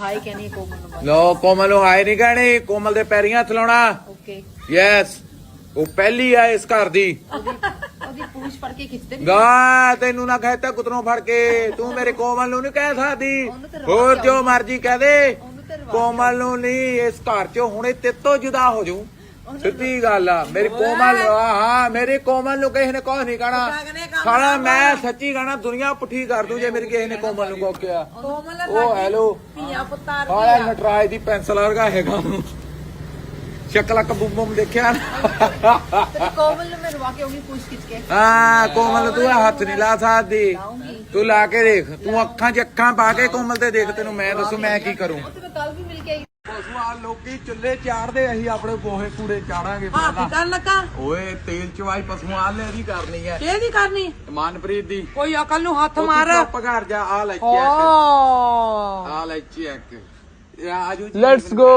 High ਕਹਿਣੀ ਕੋਮਲ ਨੂੰ ਲੋ ਕੋਮਲ ਨੂੰ ਹਾਏ ਨਹੀਂ ਕਹਿਣੀ ਕੋਮਲ ਦੇ ਪੈਰੀਆਂ ਹੱਥ ਲਾਉਣਾ। ਓਕੇ। ਯੈਸ ਉਹ ਪਹਿਲੀ ਆ ਇਸ ਘਰ ਦੀ। ਉਹਦੀ ਪੂਛ ਫੜ ਕੇ ਖਿੱਚਦੇ ਗਾ ਤੈਨੂੰ ਨਾ ਕਹਤਾ ਕੁਤਰੋਂ ਫੜ ਕੇ। ਤੂੰ ਮੇਰੇ ਕੋਮਲ ਨੂੰ ਨਹੀਂ ਕਹਿ ਸਕਦੀ। ਹੋਰ ਜੋ ਮਰਜ਼ੀ ਕਹਿ ਦੇ। ਉਹਨੂੰ ਤਾਂ ਰਵਾ ਕੋਮਲ ਨੂੰ ਨਹੀਂ ਇਸ ਘਰ ਚੋਂ ਹੁਣੇ ਤੇਤੋਂ ਜੁਦਾ ਹੋ ਜਾਊ। ਸਿੱਧੀ ਗੱਲ ਆ ਮੇਰੀ ਕੋਮਲ ਹਾਂ ਹਾਂ ਮੇਰੀ ਕੋਮਲ ਨੂੰ ਕਿਸੇ ਨੇ ਕੁਝ ਨਹੀਂ ਕਹਣਾ। ਖਾਣਾ ਮੈਂ ਸੱਚੀ ਕਹਣਾ ਦੁਨੀਆ ਪੁੱਠੀ ਕਰ ਦੂੰ ਜੇ ਮੇਰੀ ਕਿਸੇ ਨੇ ਕੋਮਲ ਨੂੰ ਕੋਮਲ ਉਹ ਹੈਲੋ ਧੀਆ ਪੁੱਤਾਰ ਹਾਲਾ ਨਟਰਾਜ ਦੀ ਪੈਨਸਲ ਵਰਗਾ ਹੈਗਾ। ਸ਼ਕਲਾ ਕਬੂਮ ਬੂਮ ਦੇਖਿਆ ਕੋਮਲ ਨੂੰ ਮੈਂ ਰਵਾ ਕੇ ਉਹਦੀ ਪੂਛ ਖਿੱਚ ਕੇ। ਹਾਂ ਕੋਮਲ ਤੂੰ ਹੱਥ ਨਹੀਂ ਲਾ ਸਕਦੀ। ਤੂੰ ਲਾ ਕੇ ਦੇਖ ਤੂੰ ਅੱਖਾਂ 'ਚ ਅੱਖਾਂ ਪਾ ਕੇ ਕੋਮਲ ਤੇ ਦੇਖ ਤੈਨੂੰ ਮੈਂ ਦੱਸੂ ਮੈਂ ਕੀ ਕਰੂੰ। ਉਹ ਤੇ ਮੈਂ ਕੱਲ ਵੀ ਮਿਲ ਕੇ ਆਈ। ਪਸ਼ੂਆਂ ਲੋਕੀ ਚੁੱਲ੍ਹੇ ਚਾੜਦੇ ਅਸੀਂ ਆਪਣੇ ਗੋਹੇ ਕੂੜੇ ਚਾੜਾਂਗੇ ਹੱਥ ਕਰਨ ਲੱਗਾ? ਓਏ ਤੇਲ ਚਵਾਈ ਪਸ਼ੂਆਂ ਆਲੇ ਦੀ ਕਰਨੀ ਹੈ। ਕਿਹਦੀ ਕਰਨੀ? ਮਨਪ੍ਰੀਤ ਦੀ। ਕੋਈ ਅਕਲ ਨੂੰ ਹੱਥ ਉਹ ਮਾਰ। ਤੂੰ ਚੁੱਪ ਕਰ ਜਾ ਆ ਲੈ ਓ ਚੈੱਕ ਆ ਲੈ ਚੈੱਕ ਆਜੂ Let's go.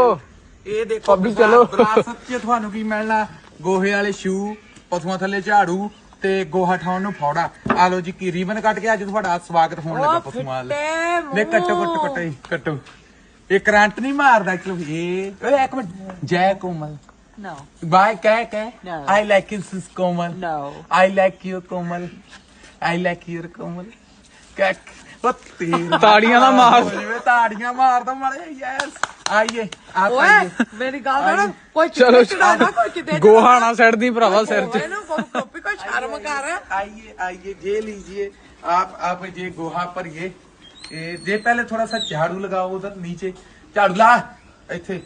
ਇਹ ਦੇਖੋ ਭਾਬੀ ਚਲੋ। ਵਿਰਾਸਤ 'ਚ ਤੁਹਾਨੂੰ ਕੀ ਮਿਲਣਾ? ਗੋਹੇ ਵਾਲੇ ਸ਼ੂ ਪਸ਼ੂਆਂ ਥੱਲੇ ਝਾੜੂ ਤੇ ਗੋਹਾ ਠਾਉਣ ਨੂੰ ਫੌੜਾ। ਆ ਲੋ ਜੀ ਕੀ ਰੀਬਨ ਕੱਟ ਕੇ ਅੱਜ ਤੁਹਾਡਾ ਸਵਾਗਤ ਹੋਣ ਲੱਗਾ ਪਸ਼ੂਆਂ ਵਾਲੇ। ਨੇ ਕੱਟੋ ਕੱਟੋ ਕੱਟੋ ਜੀ, ਕੱਟੋ। ਇਹ ਕਰੰਟ ਨਹੀਂ ਮਾਰਦਾ ਚਲੋ ਇਹ ਓਏ ਇੱਕ ਮਿੰਟ ਜੈ ਕੋਮਲ ਨੋ ਬਾਈ ਕਹਿ ਕਹਿ No. I like you sis Komal no I like you Komal I like you Komal ਕੱਕ ਉਹ ਤੇਰਾ ਤਾੜੀਆਂ ਨਾ ਮਾਰ। ਜਿਵੇਂ ਤਾੜੀਆਂ ਮਾਰਦਾ ਮਾਰੇ ਯੈਸ ਆਈਏ ਆ ਓਏ ਪਾਈਏ ਮੇਰੀ ਗੱਲ ਸੁਣ ਕੋਈ ਚਲੋ ਚਿੱਤੇ ਚੜਾਉਂਦਾ ਕੋਈ ਚਿੱਤੇ ਗੋਹਾ ਨਾ ਸੜਦੀ ਭਰਾਵਾ ਸਿਰ 'ਚ ਇਹਨੂੰ ਕੋਈ ਕਾਪੀ ਕੋਈ ਸ਼ਰਮ ਕਰ आइए आइए ये लीजिए आप आप ये गोहा पर ये जे पहले थोड़ा सा झाड़ू लगाओ उधर नीचे झाड़ू ला इथे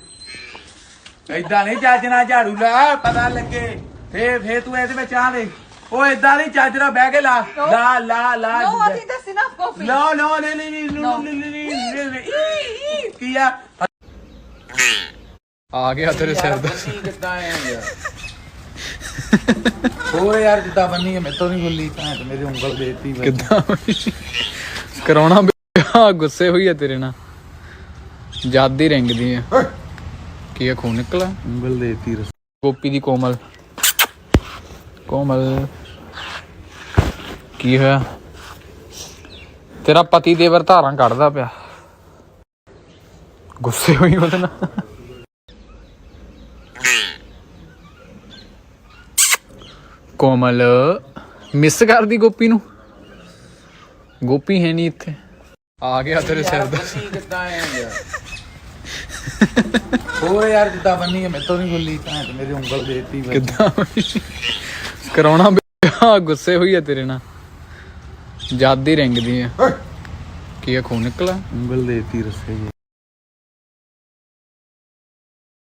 ऐदा नहीं चाचना झाड़ू ला पता लगे फे फे तू ऐसे में चाह दे ओ नहीं चाचना बह ला ला ला ला नो अभी दिस इनफ ਵਿਆਹ ਗੁੱਸੇ ਹੋਈ ਹੈ ਤੇਰੇ ਨਾਲ। ਜਾਦੀ ਰਿੰਗਦੀ ਹੈ ਕੀ ਆ ਖੂਨ ਨਿਕਲਾ ਉਂਗਲ ਦੇਤੀ ਰਸ ਗੋਪੀ ਦੀ ਕੋਮਲ। ਕੋਮਲ। ਕੀ ਹੋਇਆ? ਤੇਰਾ ਪਤੀ ਦੇਵਰ ਧਾਰਾਂ ਕੱਢਦਾ ਪਿਆ। ਗੁੱਸੇ ਹੋਈ ਉਹਦੇ ਨਾਲ। ਕੋਮਲ। ਮਿਸ ਕਰਦੀ ਗੋਪੀ ਨੂੰ। ਗੋਪੀ ਹੈ ਨਹੀਂ ਇੱਥੇ। ਆ ਗਿਆ ਤੇਰੇ ਸਿਰ ਦਾ ਬੰਨੀ ਕਿੱਦਾਂ ਆ ਯਾਰ? ਹੋਰ ਯਾਰ ਜਿੱਦਾਂ ਬੰਨੀ ਹੈ ਮੇਰੇ ਤੋਂ ਨਹੀਂ ਗੁੱਲੀ ਤਾਂ ਮੇਰੀ ਉਂਗਲ ਦੇਤੀ ਬਸ। ਕਿੱਦਾਂ ਕਰਾਉਣਾ ਵਿਆਹ ਗੁੱਸੇ ਹੋਈ ਹੈ ਤੇਰੇ ਨਾਲ। ਜਾਦੀ ਰਿੰਗਦੀ ਹੈ ਕੀ ਆ ਖੂਨ ਨਿਕਲਾ ਉਂਗਲ ਦੇਤੀ ਰਸੇ